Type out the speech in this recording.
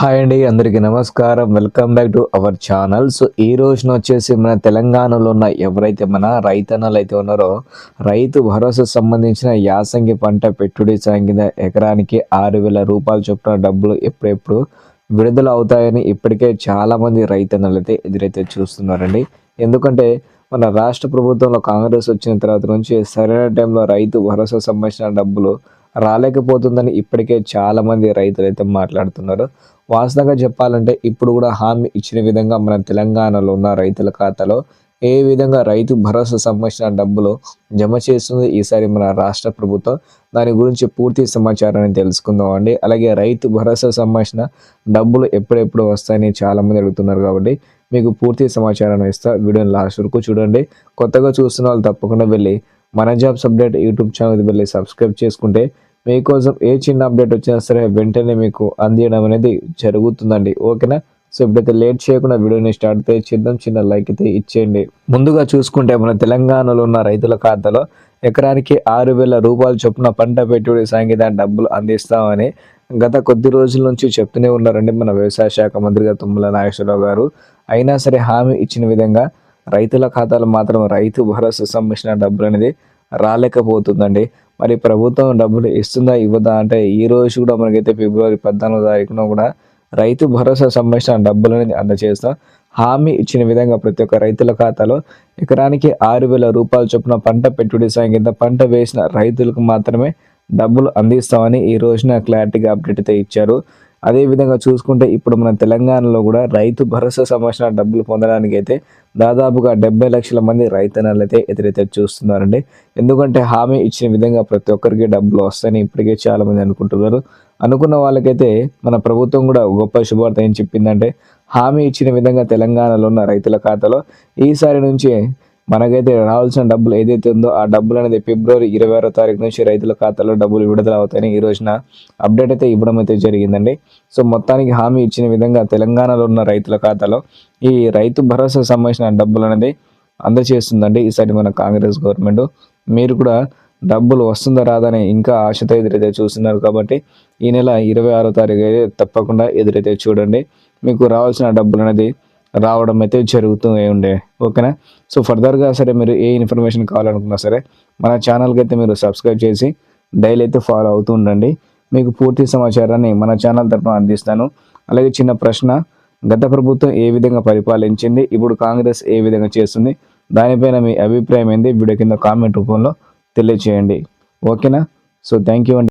Hi అండి అందరికీ నమస్కారం. Welcome back to our channel so ఈ రోజున వచ్చేసి మన తెలంగాణలో ఉన్న ఎవరైతే మన రైతన్నలు అయితే ఉన్నారో రైతు భరోసా సంబంధించిన యాసంగి పంట పెట్టుబడి సాయం కింద ఎకరానికి ఆరు వేల రూపాయలు చొప్పున డబ్బులు ఎప్పుడెప్పుడు విడుదల అవుతాయని ఇప్పటికే చాలామంది రైతన్నలు అయితే ఎదురైతే చూస్తున్నారండి. ఎందుకంటే మన రాష్ట్ర ప్రభుత్వంలో కాంగ్రెస్ వచ్చిన తర్వాత నుంచి సరైన టైంలో రైతు భరోసా సంబంధించిన డబ్బులు రాలేకపోతుందని ఇప్పటికే చాలామంది రైతులైతే రైతులు అయితే మాట్లాడుతున్నారు. వాస్తవంగా చెప్పాలంటే ఇప్పుడు కూడా హామీ ఇచ్చిన విధంగా మన తెలంగాణలో ఉన్న రైతుల ఖాతాలో ఏ విధంగా రైతు భరోసా సంబంధించిన డబ్బులు జమ చేస్తుంది ఈసారి మన రాష్ట్ర ప్రభుత్వం? దాని గురించి పూర్తి సమాచారాన్ని తెలుసుకుందాం అండి. అలాగే రైతు భరోసా సంబంధించిన డబ్బులు ఎప్పుడెప్పుడు వస్తాయని చాలామంది అడుగుతున్నారు కాబట్టి మీకు పూర్తి సమాచారాన్ని ఇస్తా. వీడియోని లాస్ట్ వరకు చూడండి. కొత్తగా చూస్తున్న వాళ్ళు తప్పకుండా వెళ్ళి మన జాబ్స్ అప్డేట్ యూట్యూబ్ ఛానల్ వెళ్ళి సబ్స్క్రైబ్ చేసుకుంటే మీకోసం ఏ చిన్న అప్డేట్ వచ్చినా సరే వెంటనే మీకు అందియడం అనేది జరుగుతుందండి. ఓకేనా? సో ఇప్పుడైతే లేట్ చేయకుండా వీడియోని స్టార్ట్ అయితే చేద్దాం. చిన్న లైక్ అయితే ఇచ్చేయండి. ముందుగా చూసుకుంటే మన తెలంగాణలో ఉన్న రైతుల ఖాతాలో ఎకరానికి ఆరు వేల రూపాయలు చొప్పున పంట పెట్టుబడి సాంకేతిక డబ్బులు అందిస్తామని గత కొద్ది రోజుల నుంచి చెప్తూనే ఉన్నారండి మన వ్యవసాయ శాఖ మంత్రిగా తుమ్మల నాగేశ్వరరావు గారు. అయినా సరే హామీ ఇచ్చిన విధంగా రైతుల ఖాతాలు మాత్రం రైతు భరోసా సంబంధించిన డబ్బులు అనేది రాలేకపోతుందండి. మరి ప్రభుత్వం డబ్బులు ఇస్తుందా ఇవ్వదా అంటే ఈ రోజు కూడా మనకైతే ఫిబ్రవరి పద్నాలుగో తారీఖున కూడా రైతు భరోసా సంబంధించిన డబ్బులు అనేది అందజేస్తాం. హామీ ఇచ్చిన విధంగా ప్రతి ఒక్క రైతుల ఖాతాలో ఎకరానికి ఆరు వేల రూపాయల చొప్పున పంట పెట్టుబడి సాయం కింద పంట వేసిన రైతులకు మాత్రమే డబ్బులు అందిస్తామని ఈ రోజున క్లారిటీగా అప్డేట్ అయితే ఇచ్చారు. అదేవిధంగా చూసుకుంటే ఇప్పుడు మన తెలంగాణలో కూడా రైతు భరోసా సంబంధించిన డబ్బులు పొందడానికి అయితే దాదాపుగా డెబ్బై లక్షల మంది రైతన్నలు అయితే ఎదురైతే చూస్తున్నారండి. ఎందుకంటే హామీ ఇచ్చిన విధంగా ప్రతి ఒక్కరికి డబ్బులు వస్తాయని ఇప్పటికే చాలామంది అనుకుంటున్నారు. అనుకున్న వాళ్ళకైతే మన ప్రభుత్వం కూడా గొప్ప శుభార్త ఏం చెప్పిందంటే హామీ ఇచ్చిన విధంగా తెలంగాణలో ఉన్న రైతుల ఖాతాలో ఈసారి నుంచి మనకైతే రావాల్సిన డబ్బులు ఏదైతే ఉందో ఆ డబ్బులు అనేది ఫిబ్రవరి ఇరవై ఆరో తారీఖు నుంచి రైతుల ఖాతాలో డబ్బులు విడుదల అవుతాయని ఈ రోజున అప్డేట్ అయితే ఇవ్వడం అయితే జరిగిందండి. సో మొత్తానికి హామీ ఇచ్చిన విధంగా తెలంగాణలో ఉన్న రైతుల ఖాతాలో ఈ రైతు భరోసా సంబంధించిన డబ్బులు అనేది అందజేస్తుందండి ఈసారి మన కాంగ్రెస్ గవర్నమెంట్. మీరు కూడా డబ్బులు వస్తుందా రాదని ఇంకా ఆశతో ఎదురైతే చూస్తున్నారు కాబట్టి ఈ నెల ఇరవై ఆరో తారీఖు అయితే తప్పకుండా ఎదురైతే చూడండి. మీకు రావాల్సిన డబ్బులు అనేది రావడం అయితే జరుగుతూ ఉండే. ఓకేనా? సో ఫర్దర్గా సరే మీరు ఏ ఇన్ఫర్మేషన్ కావాలనుకున్నా సరే మన ఛానల్కి అయితే మీరు సబ్స్క్రైబ్ చేసి డైలీ అయితే ఫాలో అవుతూ ఉండండి. మీకు పూర్తి సమాచారాన్ని మన ఛానల్ తరఫున అందిస్తాను. అలాగే చిన్న ప్రశ్న గత ప్రభుత్వం ఏ విధంగా పరిపాలించింది? ఇప్పుడు కాంగ్రెస్ ఏ విధంగా చేస్తుంది? దానిపైన మీ అభిప్రాయం ఏంది? వీడియో కింద కామెంట్ రూపంలో తెలియచేయండి. ఓకేనా? సో థ్యాంక్ యూ అండి.